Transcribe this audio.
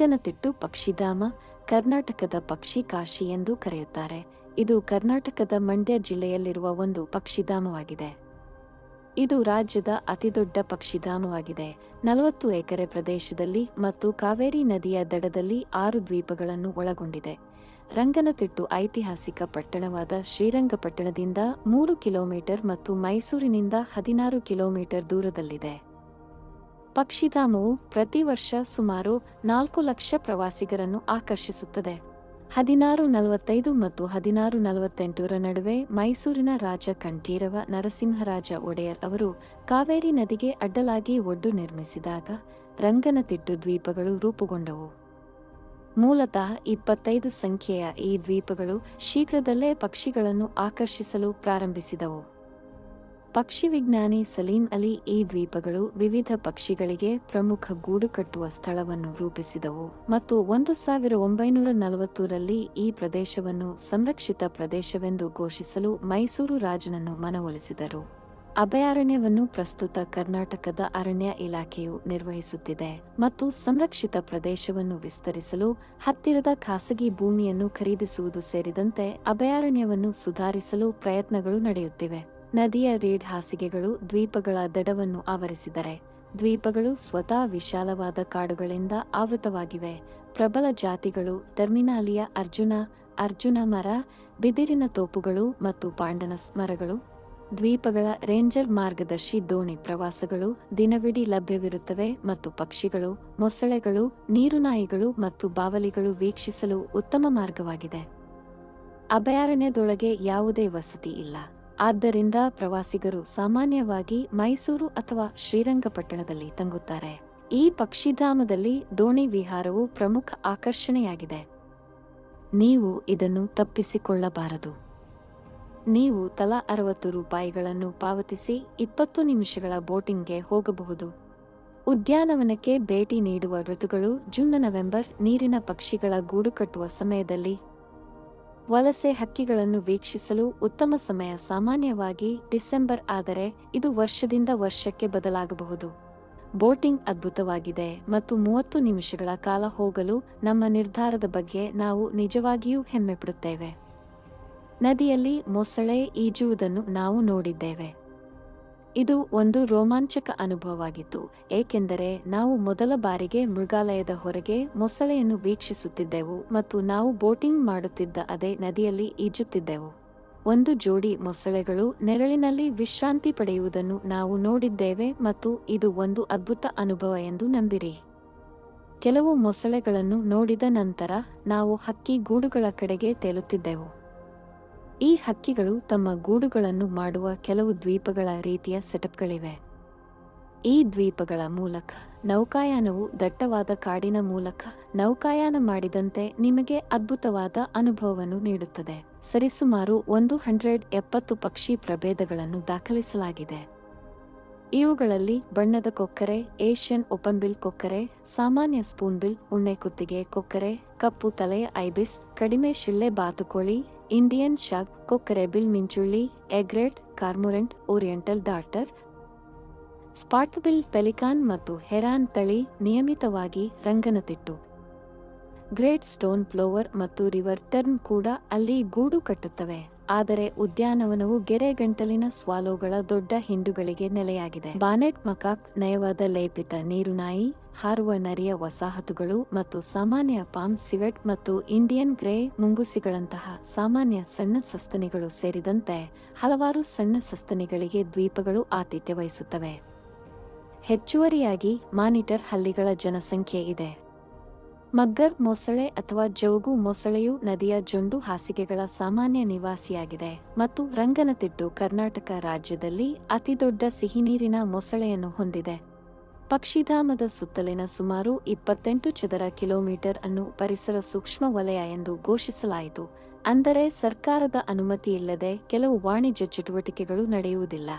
ರಂಗನತಿಟ್ಟು ಪಕ್ಷಿಧಾಮ, ಕರ್ನಾಟಕದ ಪಕ್ಷಿ ಕಾಶಿ ಎಂದು ಕರೆಯುತ್ತಾರೆ. ಇದು ಕರ್ನಾಟಕದ ಮಂಡ್ಯ ಜಿಲ್ಲೆಯಲ್ಲಿರುವ ಒಂದು ಪಕ್ಷಿಧಾಮವಾಗಿದೆ. ಇದು ರಾಜ್ಯದ ಅತಿದೊಡ್ಡ ಪಕ್ಷಿಧಾಮವಾಗಿದೆ. ನಲವತ್ತು ಎಕರೆ ಪ್ರದೇಶದಲ್ಲಿ ಮತ್ತು ಕಾವೇರಿ ನದಿಯ ದಡದಲ್ಲಿ ಆರು ದ್ವೀಪಗಳನ್ನು ಒಳಗೊಂಡಿದೆ. ರಂಗನತಿಟ್ಟು ಐತಿಹಾಸಿಕ ಪಟ್ಟಣವಾದ ಶ್ರೀರಂಗಪಟ್ಟಣದಿಂದ ಮೂರು ಕಿಲೋಮೀಟರ್ ಮತ್ತು ಮೈಸೂರಿನಿಂದ ಹದಿನಾರು ಕಿಲೋಮೀಟರ್ ದೂರದಲ್ಲಿದೆ. ಪಕ್ಷಿಧಾಮವು ಪ್ರತಿ ವರ್ಷ ಸುಮಾರು ನಾಲ್ಕು ಲಕ್ಷ ಪ್ರವಾಸಿಗರನ್ನು ಆಕರ್ಷಿಸುತ್ತದೆ. ಹದಿನಾರು ನಲವತ್ತೈದು ಮತ್ತು ಹದಿನಾರು ನಲವತ್ತೆಂಟರ ನಡುವೆ ಮೈಸೂರಿನ ರಾಜ ಕಂಠೀರವ ನರಸಿಂಹರಾಜ ಒಡೆಯರ್ ಅವರು ಕಾವೇರಿ ನದಿಗೆ ಅಡ್ಡಲಾಗಿ ಒಡ್ಡು ನಿರ್ಮಿಸಿದಾಗ ರಂಗನತಿಟ್ಟು ದ್ವೀಪಗಳು ರೂಪುಗೊಂಡವು. ಮೂಲತಃ ಇಪ್ಪತ್ತೈದು ಸಂಖ್ಯೆಯ ಈ ದ್ವೀಪಗಳು ಶೀಘ್ರದಲ್ಲೇ ಪಕ್ಷಿಗಳನ್ನು ಆಕರ್ಷಿಸಲು ಪ್ರಾರಂಭಿಸಿದವು. ಪಕ್ಷಿ ವಿಜ್ಞಾನಿ ಸಲೀಂ ಅಲಿ ಈ ದ್ವೀಪಗಳು ವಿವಿಧ ಪಕ್ಷಿಗಳಿಗೆ ಪ್ರಮುಖ ಗೂಡು ಕಟ್ಟುವ ಸ್ಥಳವನ್ನು ರೂಪಿಸಿದವು ಮತ್ತು ಒಂದು ಸಾವಿರ ಒಂಬೈನೂರ ನಲವತ್ತರಲ್ಲಿ ಈ ಪ್ರದೇಶವನ್ನು ಸಂರಕ್ಷಿತ ಪ್ರದೇಶವೆಂದು ಘೋಷಿಸಲು ಮೈಸೂರು ರಾಜನನ್ನು ಮನವೊಲಿಸಿದರು. ಅಭಯಾರಣ್ಯವನ್ನು ಪ್ರಸ್ತುತ ಕರ್ನಾಟಕದ ಅರಣ್ಯ ಇಲಾಖೆಯು ನಿರ್ವಹಿಸುತ್ತಿದೆ ಮತ್ತು ಸಂರಕ್ಷಿತ ಪ್ರದೇಶವನ್ನು ವಿಸ್ತರಿಸಲು ಹತ್ತಿರದ ಖಾಸಗಿ ಭೂಮಿಯನ್ನು ಖರೀದಿಸುವುದು ಸೇರಿದಂತೆ ಅಭಯಾರಣ್ಯವನ್ನು ಸುಧಾರಿಸಲು ಪ್ರಯತ್ನಗಳು ನಡೆಯುತ್ತಿವೆ. ನದಿಯ ರೀಡ್ ಹಾಸಿಗೆಗಳು ದ್ವೀಪಗಳ ದಡವನ್ನು ಆವರಿಸಿದರೆ, ದ್ವೀಪಗಳು ಸ್ವತಃ ವಿಶಾಲವಾದ ಕಾಡುಗಳಿಂದ ಆವೃತವಾಗಿವೆ. ಪ್ರಬಲ ಜಾತಿಗಳು ಟರ್ಮಿನಾಲಿಯ ಅರ್ಜುನ ಅರ್ಜುನ ಮರ, ಬಿದಿರಿನ ತೋಪುಗಳು ಮತ್ತು ಪಾಂಡನಸ್ ಮರಗಳು ದ್ವೀಪಗಳ ರೇಂಜರ್ ಮಾರ್ಗದರ್ಶಿ ದೋಣಿ ಪ್ರವಾಸಗಳು, ದಿನವಿಡೀ ಲಭ್ಯವಿರುತ್ತವೆ ಮತ್ತು ಪಕ್ಷಿಗಳು, ಮೊಸಳೆಗಳು, ನೀರುನಾಯಿಗಳು ಮತ್ತು ಬಾವಲಿಗಳು ವೀಕ್ಷಿಸಲು ಉತ್ತಮ ಮಾರ್ಗವಾಗಿದೆ. ಅಭಯಾರಣ್ಯದೊಳಗೆ ಯಾವುದೇ ವಸತಿ ಇಲ್ಲ. ಆದ್ದರಿಂದ ಪ್ರವಾಸಿಗರು ಸಾಮಾನ್ಯವಾಗಿ ಮೈಸೂರು ಅಥವಾ ಶ್ರೀರಂಗಪಟ್ಟಣದಲ್ಲಿ ತಂಗುತ್ತಾರೆ. ಈ ಪಕ್ಷಿಧಾಮದಲ್ಲಿ ದೋಣಿ ವಿಹಾರವು ಪ್ರಮುಖ ಆಕರ್ಷಣೆಯಾಗಿದೆ. ನೀವು ಇದನ್ನು ತಪ್ಪಿಸಿಕೊಳ್ಳಬಾರದು. ನೀವು ತಲಾ ಅರವತ್ತು ರೂಪಾಯಿಗಳನ್ನು ಪಾವತಿಸಿ ಇಪ್ಪತ್ತು ನಿಮಿಷಗಳ ಬೋಟಿಂಗ್ಗೆ ಹೋಗಬಹುದು. ಉದ್ಯಾನವನಕ್ಕೆ ಭೇಟಿ ನೀಡುವ ಋತುಗಳು ಜೂನ್ ನವೆಂಬರ್ ನೀರಿನ ಪಕ್ಷಿಗಳ ಗೂಡು ಕಟ್ಟುವ ಸಮಯದಲ್ಲಿ ವಲಸೆ ಹಕ್ಕಿಗಳನ್ನು ವೀಕ್ಷಿಸಲು ಉತ್ತಮ ಸಮಯ ಸಾಮಾನ್ಯವಾಗಿ ಡಿಸೆಂಬರ್ ಆದರೆ ಇದು ವರ್ಷದಿಂದ ವರ್ಷಕ್ಕೆ ಬದಲಾಗಬಹುದು. ಬೋಟಿಂಗ್ ಅದ್ಭುತವಾಗಿದೆ ಮತ್ತು ಮೂವತ್ತು ನಿಮಿಷಗಳ ಕಾಲ ಹೋಗಲು ನಮ್ಮ ನಿರ್ಧಾರದ ಬಗ್ಗೆ ನಾವು ನಿಜವಾಗಿಯೂ ಹೆಮ್ಮೆಪಡುತ್ತೇವೆ. ನದಿಯಲ್ಲಿ ಮೊಸಳೆ ಈಜುವುದನ್ನು ನಾವು ನೋಡಿದ್ದೇವೆ. ಇದು ಒಂದು ರೋಮಾಂಚಕ ಅನುಭವವಾಗಿತ್ತು, ಏಕೆಂದರೆ ನಾವು ಮೊದಲ ಬಾರಿಗೆ ಮೃಗಾಲಯದ ಹೊರಗೆ ಮೊಸಳೆಯನ್ನು ವೀಕ್ಷಿಸುತ್ತಿದ್ದೆವು ಮತ್ತು ನಾವು ಬೋಟಿಂಗ್ ಮಾಡುತ್ತಿದ್ದ ಅದೇ ನದಿಯಲ್ಲಿ ಈಜುತ್ತಿದ್ದೆವು. ಒಂದು ಜೋಡಿ ಮೊಸಳೆಗಳು ನೆರಳಿನಲ್ಲಿ ವಿಶ್ರಾಂತಿ ಪಡೆಯುವುದನ್ನು ನಾವು ನೋಡಿದ್ದೇವೆ ಮತ್ತು ಇದು ಒಂದು ಅದ್ಭುತ ಅನುಭವ ಎಂದು ನಂಬಿರಿ. ಕೆಲವು ಮೊಸಳೆಗಳನ್ನು ನೋಡಿದ ನಂತರ ನಾವು ಹಕ್ಕಿ ಗೂಡುಗಳ ಕಡೆಗೆ ತೇಲುತ್ತಿದ್ದೆವು. ಈ ಹಕ್ಕಿಗಳು ತಮ್ಮ ಗೂಡುಗಳನ್ನು ಮಾಡುವ ಕೆಲವು ದ್ವೀಪಗಳ ರೀತಿಯ ಸೆಟಪ್ಗಳಿವೆ. ಈ ದ್ವೀಪಗಳ ಮೂಲಕ ನೌಕಾಯಾನವು ದಟ್ಟವಾದ ಕಾಡಿನ ಮೂಲಕ ನೌಕಾಯಾನ ಮಾಡಿದಂತೆ ನಿಮಗೆ ಅದ್ಭುತವಾದ ಅನುಭವವನ್ನು ನೀಡುತ್ತದೆ. ಸರಿಸುಮಾರು ಒಂದು ಹಂಡ್ರೆಡ್ ಎಪ್ಪತ್ತು ಪಕ್ಷಿ ಪ್ರಭೇದಗಳನ್ನು ದಾಖಲಿಸಲಾಗಿದೆ. ಇವುಗಳಲ್ಲಿ ಬಣ್ಣದ ಕೊಕ್ಕರೆ, ಏಷ್ಯನ್ ಒಪಂಬಿಲ್ ಕೊಕ್ಕರೆ, ಸಾಮಾನ್ಯ ಸ್ಪೂನ್ಬಿಲ್ ಉಣ್ಣೆ ಕುತ್ತಿಗೆ ಕೊಕ್ಕರೆ, ಕಪ್ಪು ತಲೆಯ ಐಬಿಸ್, ಕಡಿಮೆ ಶಿಳ್ಳೆ ಬಾತುಕೋಳಿ, ಇಂಡಿಯನ್ ಶಾಕ್, ಕೊಕ್ಕರೆ bill ಮಿಂಚುಳ್ಳಿ, egret, cormorant, oriental darter. Spotbill pelican ಮತ್ತು ಹೆರಾನ್ ತಳಿ ನಿಯಮಿತವಾಗಿ ರಂಗನತಿಟ್ಟು. ಗ್ರೇಟ್ ಸ್ಟೋನ್ ಫ್ಲೋವರ್ ಮತ್ತು ರಿವರ್ ಟರ್ನ್ ಕೂಡ ಅಲ್ಲಿ ಗೂಡು ಕಟ್ಟುತ್ತವೆ. ಆದರೆ ಉದ್ಯಾನವನವು ಗೆರೆ ಗಂಟಲಿನ ಸ್ವಾಲೋಗಳ ದೊಡ್ಡ ಹಿಂಡುಗಳಿಗೆ ನೆಲೆಯಾಗಿದೆ. ಬಾನೆಟ್, ಮಕಾಕ್, ನಯವಾದ ಲೇಪಿತ ನೀರುನಾಯಿ, ಹಾರುವ ನರಿಯ ವಸಾಹತುಗಳು ಮತ್ತು ಸಾಮಾನ್ಯ ಪಾಮ್ ಸಿವೆಟ್ ಮತ್ತು ಇಂಡಿಯನ್ ಗ್ರೇ ಮುಂಗುಸಿಗಳಂತಹ ಸಾಮಾನ್ಯ ಸಣ್ಣ ಸಸ್ತನಿಗಳು ಸೇರಿದಂತೆ ಹಲವಾರು ಸಣ್ಣ ಸಸ್ತನಿಗಳಿಗೆ ದ್ವೀಪಗಳು ಆತಿಥ್ಯ ವಹಿಸುತ್ತವೆ. ಹೆಚ್ಚುವರಿಯಾಗಿ ಮಾನಿಟರ್ ಹಲ್ಲಿಗಳ ಜನಸಂಖ್ಯೆ ಇದೆ. ಮಗ್ಗರ್ ಮೊಸಳೆ ಅಥವಾ ಜೌಗು ಮೊಸಳೆಯು ನದಿಯ ಜೊಂಡು ಹಾಸಿಗೆಗಳ ಸಾಮಾನ್ಯ ನಿವಾಸಿಯಾಗಿದೆ ಮತ್ತು ರಂಗನತಿಟ್ಟು ಕರ್ನಾಟಕ ರಾಜ್ಯದಲ್ಲಿ ಅತಿದೊಡ್ಡ ಸಿಹಿನೀರಿನ ಮೊಸಳೆಯನ್ನು ಹೊಂದಿದೆ. ಪಕ್ಷಿಧಾಮದ ಸುತ್ತಲಿನ ಸುಮಾರು ಇಪ್ಪತ್ತೆಂಟು ಚದರ ಕಿಲೋಮೀಟರ್ ಅನ್ನು ಪರಿಸರ ಸೂಕ್ಷ್ಮ ವಲಯ ಎಂದು ಘೋಷಿಸಲಾಯಿತು, ಅಂದರೆ ಸರ್ಕಾರದ ಅನುಮತಿಯಿಲ್ಲದೆ ಕೆಲವು ವಾಣಿಜ್ಯ ಚಟುವಟಿಕೆಗಳು ನಡೆಯುವುದಿಲ್ಲ.